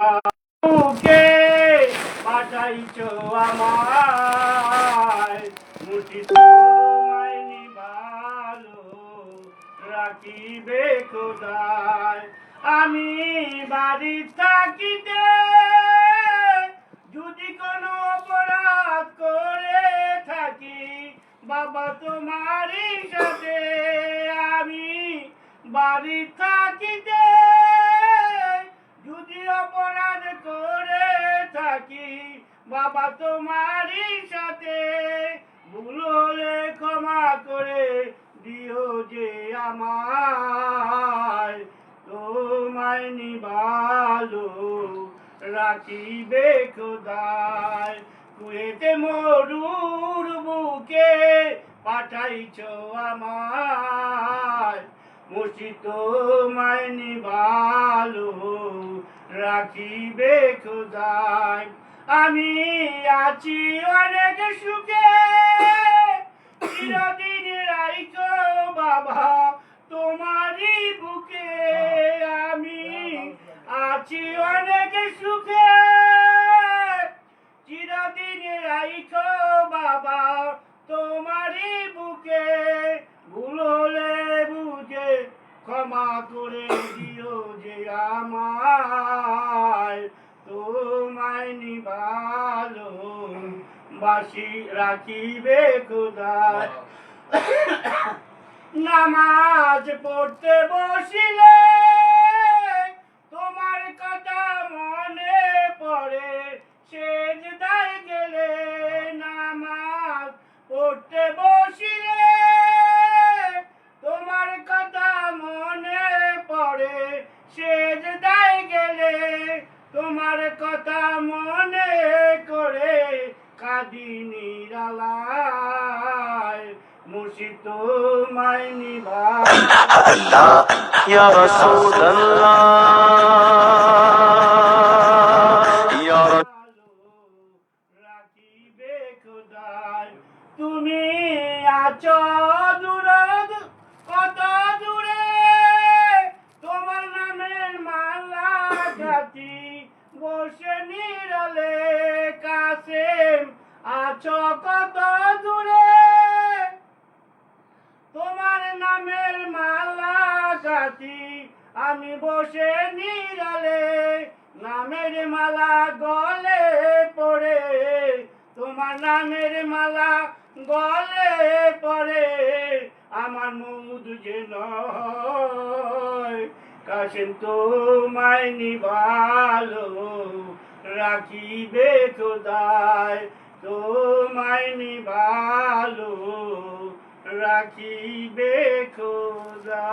বুকে পাঠাইছ আমায়। মুঠি তোমায় নিভালো রাখিবে খোদায়। আমি বাড়ি থাকিতে যদি কোনো অপরাধ করে থাকি, বাবা তোমারই সাথে আমি বাড়ি থাকিতে থাকি। বাবা তোমারই সাথে, ভুল হলে ক্ষমা করে দিও যে আমায় তোমায় নিবালো, রাখিবে খোদায় কুয়েতে মরুর বুকে পাঠাইছ আমায়। মুর্শিদ তোমায় নিবালো রাখিবে খোদায় আমি আছি অনেক সুখে। চিরদিন রাইখো বাবা, তোমারই বুকে। আমি আছি অনেক সুখে। চিরদিন রাইখো বাবা, তোমারই বুকে। নিবালো বাসি রাখিবে খোদার। নামাজ পড়তে বসিলে তোমার কথা মনে করে কাদি নিরালায় মুর্শিদ মাইনি ভাই আল্লাহ ইয়া খোদায় তুমি আছো নিরলে কাছে আছো কত দূরে? তোমার নামের মালা গাতি আমি বসে নিরালে, নামের মালা গলে পড়ে, তোমার নামের মালা গলে পড়ে, আমার মুদ যে নয় কাশেন তোমায় নিবালো। রাখিবে খোদায় তোমায় ভালো রাখিবে খোদা